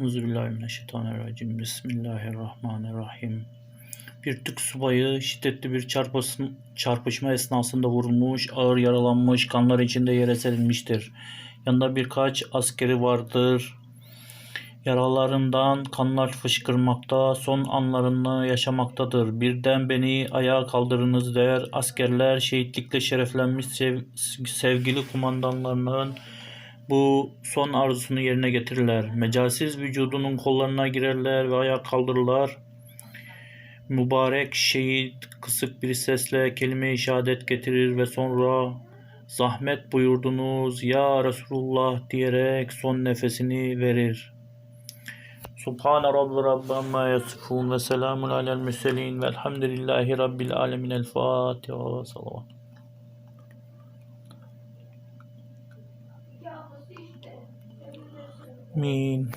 Euzubillahimineşşeytanirracim. Bismillahirrahmanirrahim. Bir Türk subayı şiddetli bir çarpışma, çarpışma esnasında vurulmuş, ağır yaralanmış, kanlar içinde yere serilmiştir. Yanında birkaç askeri vardır. Yaralarından kanlar fışkırmakta, son anlarını yaşamaktadır. Birden beni ayağa kaldırınız der. Askerler şehitlikle şereflenmiş sev- sevgili kumandanlarının bu son arzusunu yerine getirirler. Mecalsiz vücudunun kollarına girerler ve ayağa kaldırırlar. Mübarek şehit kısık bir sesle kelime-i şehadet getirir ve sonra zahmet buyurdunuz ya Resulullah diyerek son nefesini verir. Subhane Rabbi Rabbama yasifun ve selamun alel mürselin velhamdülillahi Rabbil alemin. El Fatiha. Salavat. mean